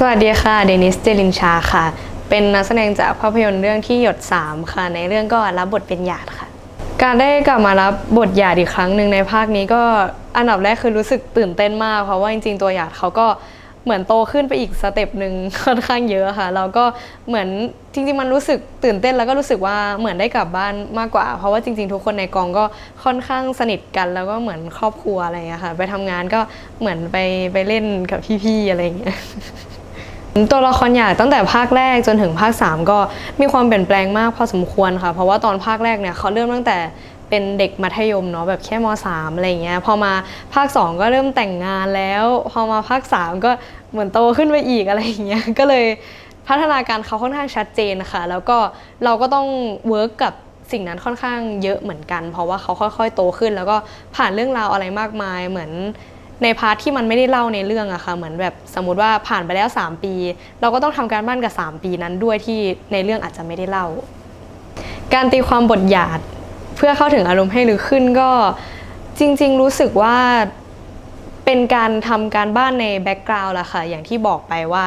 สวัสดีค่ะ เดนิส เจลินชาค่ะ เป็นนักแสดงจากภาพยนตร์เรื่องที่หยด 3 ค่ะ ในเรื่องก็รับบทเป็นหยาดค่ะ การได้กลับมารับบทหยาดอีกครั้งหนึ่งในภาคนี้ก็อันดับแรกคือรู้สึกตื่นเต้นมากเพราะว่าจริงๆตัวหยาดเขาก็เหมือนโตขึ้นไปอีกสเต็ปหนึ่งค่อนข้างเยอะค่ะแล้วก็เหมือนจริง ๆ มันรู้สึกตื่นเต้นแล้วก็รู้สึกว่าเหมือนได้กลับบ้านมากกว่า เพราะว่าจริง ๆ ทุกคนในกองก็ค่อนข้างสนิทกัน แล้วก็เหมือนครอบครัวอะไรอย่างเงี้ยค่ะ ไปทำงานก็เหมือนไปไปเล่นกับพี่ๆอะไรอย่างเงี้ย ตัวละครหยาดตั้งแต่ภาคแรกจนถึงภาค 3 ก็มีความเปลี่ยนแปลงมากพอสมควรค่ะ เพราะว่าตอนภาคแรกเนี่ยเขาเริ่มตั้งแต่เป็นเด็กมัธยมเนาะแบบแค่ม .3 อะไรอย่างเงี้ยพอมาภาค 2 ก็เริ่มแต่งงานแล้ว พอมาภาค 3 ก็เหมือนโตขึ้นไปอีกอะไรเงี้ยก็เลยพัฒนาการเขาค่อนข้างชัดเจนค่ะ แล้วก็เราก็ต้องเวิร์กกับสิ่งนั้นค่อนข้างเยอะเหมือนกัน เพราะว่าเขาค่อย ๆ โตขึ้น แล้วก็ผ่านเรื่องราวอะไรมากมายเหมือน ในพาร์ทที่มันไม่ได้เล่าในเรื่องอะค่ะเหมือนแบบสมมติว่าผ่านไปแล้ว 3 ปี เราก็ต้องทำการบ้านกับ 3 ปีนั้นด้วยที่ในเรื่องอาจจะไม่ได้เล่า การตีความบทหยาดเพื่อเข้าถึงอารมณ์ให้ลึกขึ้นก็จริง ๆ รู้สึกว่าเป็นการทำการบ้านในแบ็กกราวด์ละค่ะอย่างที่บอกไปว่า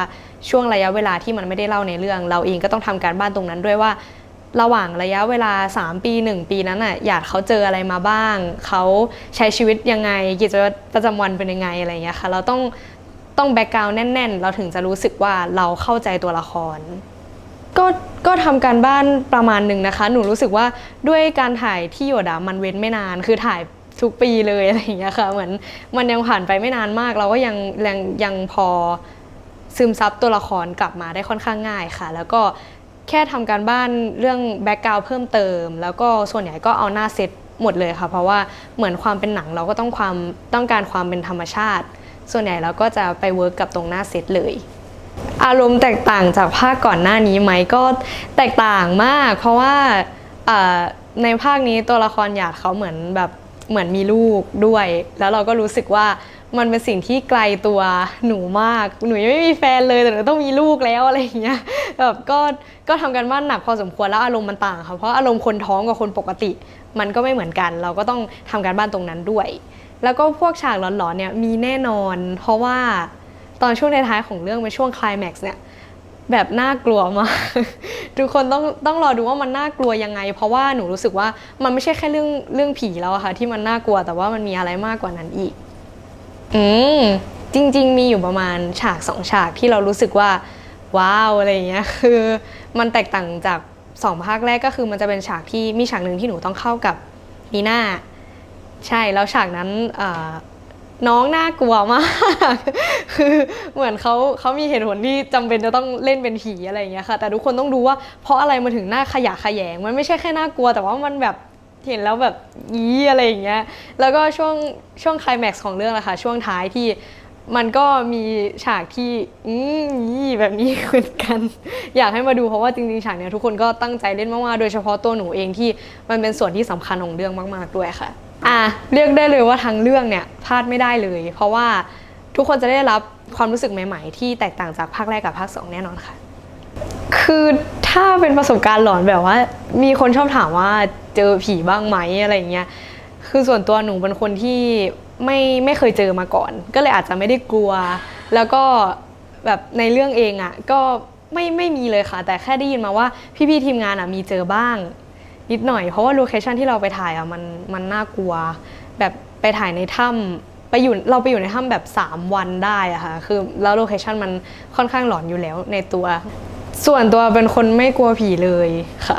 ช่วงระยะเวลาที่มันไม่ได้เล่าในเรื่อง เราเองก็ต้องทำการบ้านตรงนั้นด้วยว่า ระหว่างระยะเวลา 3 ปี 1 ปีนั้นน่ะหยาดเขาเจออะไรมาบ้าง เขาใช้ชีวิตยังไง กิจวัตรประจำวันเป็นยังไงอะไรอย่างเงี้ยค่ะ เราต้องต้องแบ็กกราวน์แน่น ๆ เราถึงจะรู้สึกว่าเราเข้าใจตัวละคร ก็ก็ทำการบ้านประมาณหนึ่งนะคะ หนูรู้สึกว่าด้วยการถ่ายที่หยดอะมันเว้นไม่นาน คือถ่ายทุกปีเลยอะไรอย่างเงี้ยค่ะ เหมือนมันยังผ่านไปไม่นานมาก เราก็ยังยังยังพอซึมซับตัวละครกลับมาได้ค่อนข้างง่ายค่ะ แล้วก็ แค่ทำการบ้านเรื่องแบ็กกราวด์เพิ่มเติม แล้วก็ส่วนใหญ่ก็เอาหน้าเซตหมดเลยค่ะ เพราะว่าเหมือนความเป็นหนังเราก็ต้องความต้องการความเป็นธรรมชาติ ส่วนใหญ่เราก็จะไปเวิร์กกับตรงหน้าเซตเลย อารมณ์แตกต่างจากภาคก่อนหน้านี้ไหมก็แตกต่างมาก เพราะว่าในภาคนี้ตัวละครหยาดเขาเหมือนแบบเหมือนมีลูกด้วย แล้วเราก็รู้สึกว่า มันเป็นสิ่งที่ไกลตัวหนูมาก หนูยังไม่มีแฟนเลยแต่หนูต้องมีลูกแล้วอะไรอย่างเงี้ยแบบก็ก็ทำกันบ้านหนักพอสมควรแล้วอารมณ์มันต่างค่ะเพราะอารมณ์คนท้องกับคนปกติ มันก็ไม่เหมือนกัน เราก็ต้องทำการบ้านตรงนั้นด้วย แล้วก็พวกฉากหลอนๆเนี่ยมีแน่นอน เพราะว่าตอนช่วงท้ายๆของเรื่องเป็นช่วงคลายแม็กซ์เนี่ยแบบน่ากลัวมาก ทุกคนต้องต้องรอดูว่ามันน่ากลัวยังไง เพราะว่าหนูรู้สึกว่ามันไม่ใช่แค่เรื่องเรื่องผีแล้วอะค่ะที่มันน่ากลัวแต่ว่ามันมีอะไรมากกว่านั้นอีก อืมจริง ๆ มีอยู่ประมาณฉากสองฉากที่เรารู้สึกว่า ว้าวอะไรอย่างเงี้ยคือ มันแตกต่างจากสองภาคแรกก็คือมันจะเป็นฉากที่มีฉากหนึ่งที่หนูต้องเข้ากับนีน่าใช่แล้วฉากนั้นน้องน่ากลัวมาก คือเหมือนเขาเขามีเหตุผลที่จำเป็นจะต้องเล่นเป็นผีอะไรอย่างเงี้ยค่ะ แต่ทุกคนต้องดูว่าเพราะอะไรมันถึงหน้าขยะขยง มันไม่ใช่แค่น่ากลัว แต่ว่ามันแบบ เห็นแล้วแบบยีอะไรอย่างเงี้ย แล้วก็ช่วงช่วงคลแม็กซ์ของเรื่องแหละค่ะช่วงท้ายที่มันก็มีฉากที่อืยี่แบบนี้เหมือนกัน อยากให้มาดูเพราะว่าจริงๆฉากเนี้ยทุกคนก็ตั้งใจเล่นมากๆโดยเฉพาะตัวหนูเองที่มันเป็นส่วนที่สำคัญของเรื่องมากๆด้วยค่ะ อะเรียกได้เลยว่าทั้งเรื่องเนี่ยพลาดไม่ได้เลย เพราะว่าทุกคนจะได้รับความรู้สึกใหม่ ๆ ที่แตกต่างจากภาคแรกกับภาคสองแน่นอนค่ะ คือถ้าเป็นประสบการณ์หลอนแบบว่า มีคนชอบถามว่าเจอผีบ้างไหมอะไรอย่างเงี้ยคือส่วนตัวหนูเป็นคนที่ไม่ไม่เคยเจอมาก่อน ก็เลยอาจจะไม่ได้กลัว แล้วก็แบบในเรื่องเองอะ่ะก็ไม่ไม่มีเลยค่ะ แต่แค่ได้ยินมาว่าพี่ๆทีมงานอะ่ะมีเจอบ้าง นิดหน่อยเพราะว่าโลเคชันที่เราไปถ่ายอะมันมันน่ากลัว แบบไปถ่ายในถ้ำไปอยู่เราไปอยู่ในถ้ำแบบ 3 วันได้อะค่ะคือแล้วโลเคชันมันค่อนข้างหลอนอยู่แล้วในตัว ส่วนตัวเป็นคนไม่กลัวผีเลยค่ะ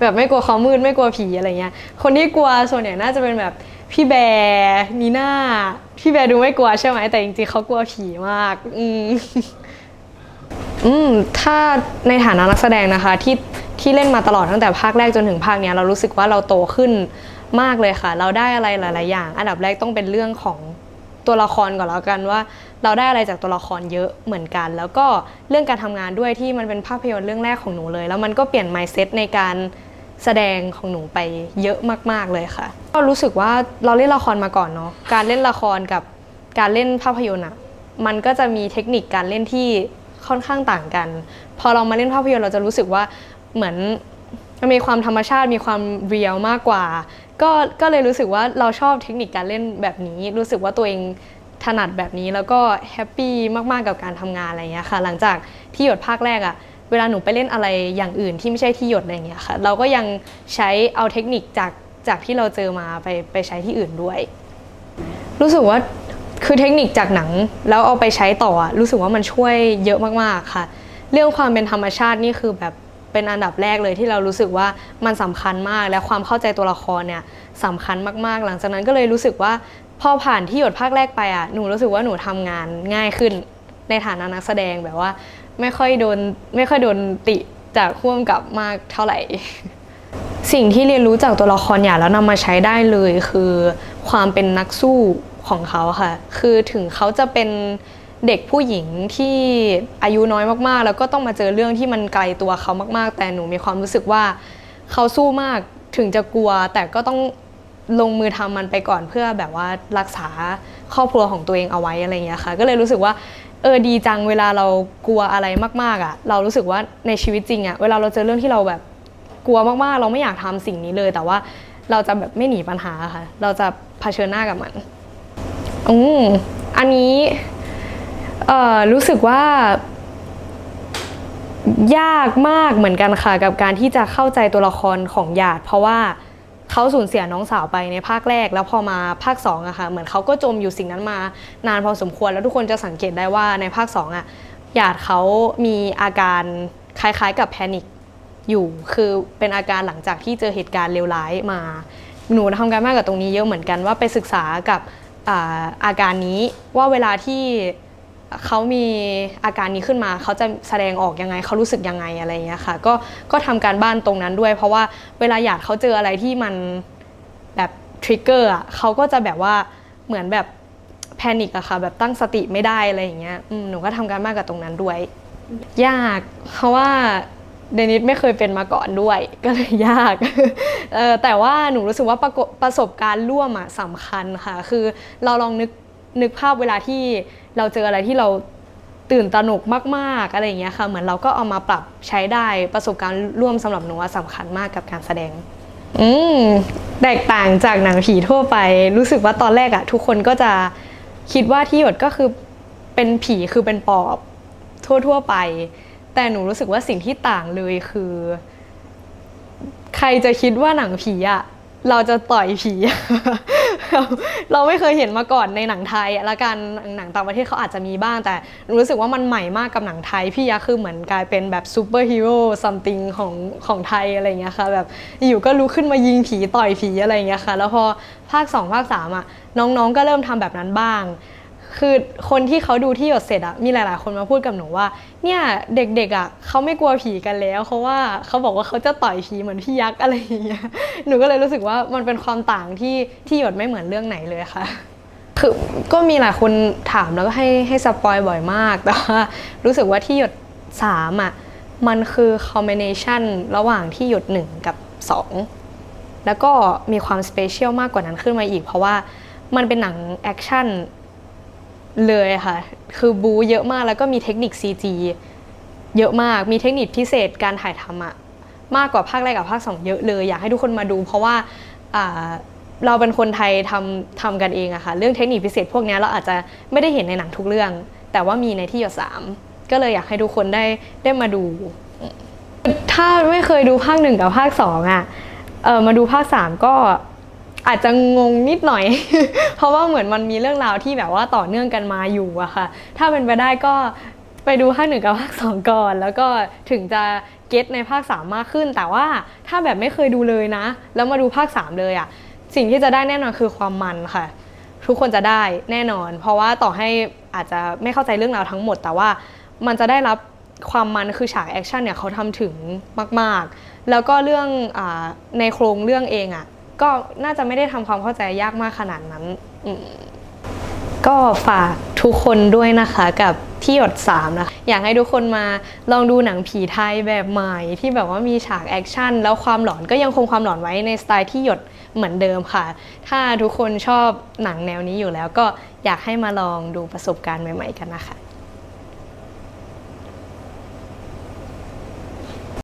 แบบไม่กลัวความมืดไม่กลัวผีอะไรเงี้ย คนที่กลัวส่วนใหญ่น่าจะเป็นแบบพี่แบร์นีน่าพี่แบร์ดูไม่กลัวใช่ไหมแต่จริงๆเขากลัวผีมาก อืมอืมถ้าในฐานะนักแสดงนะคะ ที่ที่เล่นมาตลอดตั้งแต่ภาคแรกจนถึงภาคเนี้ยเรารู้สึกว่าเราโตขึ้นมากเลยค่ะ เราได้อะไรหลาย ๆ อย่าง อันดับแรกต้องเป็นเรื่องของตัวละครก่อนแล้วกันว่า เราได้อะไรจากตัวละครเยอะเหมือนกัน แล้วก็เรื่องการทำงานด้วยที่มันเป็นภาพยนตร์เรื่องแรกของหนูเลย แล้วมันก็เปลี่ยน mindset ในการแสดงของหนูไปเยอะมาก ๆเลยค่ะ ก็รู้สึกว่าเราเล่นละครมาก่อนเนาะการเล่นละครกับการเล่นภาพยนตร์อะมันก็จะมีเทคนิคการเล่นที่ค่อนข้างต่างกัน พอเรามาเล่นภาพยนตร์เราจะรู้สึกว่าเหมือนมันมีความธรรมชาติมีความเรียลมากกว่า ก็ก็เลยรู้สึกว่าเราชอบเทคนิคการเล่นแบบนี้ รู้สึกว่าตัวเอง ถนัดแบบนี้แล้วก็แฮปปี้มากๆกับการทำงานอะไรเงี้ยค่ะ หลังจากที่หยดภาคแรกอะเวลาหนูไปเล่นอะไรอย่างอื่นที่ไม่ใช่ที่หยดอะไรเงี้ยค่ะ เราก็ยังใช้เอาเทคนิคจากจากที่เราเจอมาไปไปใช้ที่อื่นด้วย รู้สึกว่าคือเทคนิคจากหนังแล้วเอาไปใช้ต่อรู้สึกว่ามันช่วยเยอะมากๆค่ะ เรื่องความเป็นธรรมชาตินี่คือแบบเป็นอันดับแรกเลยที่เรารู้สึกว่ามันสำคัญมาก และความเข้าใจตัวละครเนี่ยสำคัญมากๆ หลังจากนั้นก็เลยรู้สึกว่า พอผ่านที่หยดภาคแรกไปอะหนูรู้สึกว่าหนูทำงานง่ายขึ้น ในฐานะนักแสดงแบบว่า ไม่ค่อยโดนไม่ค่อยโดนติจากพ่วงกับมากเท่าไหร่ สิ่งที่เรียนรู้จากตัวละครหยาแล้วนำมาใช้ได้เลยคือความเป็นนักสู้ของเขาค่ะ คือถึงเขาจะเป็นเด็กผู้หญิงที่อายุน้อยมากๆ แล้วก็ต้องมาเจอเรื่องที่มันไกลตัวเขามาก ๆ แต่หนูมีความรู้สึกว่าเขาสู้มากถึงจะกลัวแต่ก็ต้อง ลงมือทำมันไปก่อนเพื่อแบบว่ารักษาครอบครัวของตัวเองเอาไว้อะไรเงี้ยค่ะ ก็เลยรู้สึกว่าเออดีจังเวลาเรากลัวอะไรมากๆอะ เรารู้สึกว่าในชีวิตจริงอะเวลาเราเจอเรื่องที่เราแบบกลัวมากๆ เราไม่อยากทำสิ่งนี้เลย แต่ว่าเราจะแบบไม่หนีปัญหาค่ะ เราจะเผชิญหน้ากับมันอืมอันนี้เอ่อรู้สึกว่ายากมากเหมือนกันค่ะ กับการที่จะเข้าใจตัวละครของหยาด เพราะว่า เขาสูญเสียน้องสาวไปในภาคแรก แล้วพอมาภาค2อะค่ะเหมือนเขาก็จมอยู่สิ่งนั้นมานานพอสมควร แล้วทุกคนจะสังเกตได้ว่าในภาค2อะหยาดเขามีอาการคล้ายๆ กับแพนิคอยู่คือเป็นอาการหลังจากที่เจอเหตุการณ์เลวร้ายมา หนูทำการมากกับตรงนี้เยอะเหมือนกันว่าไปศึกษากับอาอาการนี้ว่าเวลาที่ เขามีอาการนี้ขึ้นมา เขาจะแสดงออกยังไง เขารู้สึกยังไงอะไรอย่างเงี้ยค่ะ ก็ก็ทำการบ้านตรงนั้นด้วย เพราะว่าเวลาหยาดเขาเจออะไรที่มันแบบทริกเกอร์อะเขาก็จะแบบว่าเหมือนแบบแพนิคอะค่ะ แบบตั้งสติไม่ได้อะไรอย่างเงี้ยหนูก็ทำการบ้านกับตรงนั้นด้วย ยาก เพราะว่าเดนิสไม่เคยเป็นมาก่อนด้วย ก็เลยยาก แต่ว่าหนูรู้สึกว่าประประสบการณ์ร่วมอะสำคัญค่ะ คือเราลองนึกนึกภาพเวลาที่ เราเจออะไรที่เราตื่นตระหนกมากๆอะไรอย่างเงี้ยค่ะ เหมือนเราก็เอามาปรับใช้ได้ประสบการณ์ร่วมสำหรับหนูว่าสำคัญมากกับการแสดง อืมแตกต่างจากหนังผีทั่วไป รู้สึกว่าตอนแรกอะทุกคนก็จะคิดว่าที่หยดก็คือเป็นผีคือเป็นปอบทั่วๆไป แต่หนูรู้สึกว่าสิ่งที่ต่างเลยคือ ใครจะคิดว่าหนังผีอะ เราจะต่อยผี เราไม่เคยเห็นมาก่อนในหนังไทยละกันหนังต่างประเทศเขาอาจจะมีบ้าง แต่รู้สึกว่ามันใหม่มากกับหนังไทย พี่ยักษ์คือเหมือนกลายเป็นแบบซูเปอร์ฮีโร่ซัมติงของของไทยอะไรเงี้ยค่ะแบบอยู่ก็ลุกขึ้นมายิงผีต่อยผีอะไรเงี้ยค่ะ แล้วพอภาค 2 ภาค 3 อะ น้องๆก็เริ่มทำแบบนั้นบ้าง คือคนที่เขาดูที่หยดเสร็จอะมีหลาย ๆ คนมาพูดกับหนูว่า เนี่ยเด็ก ๆอะเขาไม่กลัวผีกันแล้วเพราะว่าเขาบอกว่าเขาจะต่อยผีเหมือนพี่ยักษ์อะไรอย่างเงี้ยหนูก็เลยรู้สึกว่ามันเป็นความต่างที่ที่หยดไม่เหมือนเรื่องไหนเลยค่ะ คือก็มีหลายคนถามแล้วก็ให้ให้สปอยบ่อยมากแต่ว่ารู้สึกว่าที่หยดสามอะมันคือคอมบิเนชันระหว่างที่หยดหนึ่งกับสองแล้วก็มีความสเปเชียลมากกว่านั้นขึ้นมาอีก เพราะว่ามันเป็นหนังแอคชั่น เลยค่ะ คือบูเยอะมากแล้วก็มีเทคนิค CG เยอะมาก มีเทคนิคพิเศษการถ่ายทำอะมากกว่าภาคแรกกับภาค 2 เยอะเลย อยากให้ทุกคนมาดู เพราะว่าเราเป็นคนไทยทำทำกันเองอะค่ะ เรื่องเทคนิคพิเศษพวกนี้เราอาจจะไม่ได้เห็นในหนังทุกเรื่อง แต่ว่ามีในที่หยดสามก็เลยอยากให้ทุกคนได้ได้มาดู ถ้าไม่เคยดูภาคหนึ่งกับภาคสองอะเออมาดูภาคสามก็ อาจจะงงนิดหน่อย เพราะว่าเหมือนมันมีเรื่องราวที่แบบว่าต่อเนื่องกันมาอยู่อะค่ะ ถ้าเป็นไปได้ก็ไปดูภาคหนึ่งกับภาคสองก่อน แล้วก็ถึงจะเก็ตในภาคสามมากขึ้น แต่ว่าถ้าแบบไม่เคยดูเลยนะ แล้วมาดูภาคสามเลยอะสิ่งที่จะได้แน่นอนคือความมันค่ะ ทุกคนจะได้แน่นอน เพราะว่าต่อให้อาจจะไม่เข้าใจเรื่องราวทั้งหมด แต่ว่ามันจะได้รับความมันคือฉากแอคชั่นเนี่ยเขาทำถึงมาก ๆ แล้วก็เรื่องอในโครงเรื่องเองอะ ก็น่าจะไม่ได้ทำความเข้าใจยากมากขนาดนั้นอืมก็ฝากทุกคนด้วยนะคะกับที่หยด3นะคะอยากให้ทุกคนมาลองดูหนังผีไทยแบบใหม่ที่แบบว่ามีฉากแอคชั่น แล้วความหลอนก็ยังคงความหลอนไว้ในสไตล์ที่หยดเหมือนเดิมค่ะ ถ้าทุกคนชอบหนังแนวนี้อยู่แล้วก็อยากให้มาลองดูประสบการณ์ใหม่ ๆ กันนะคะ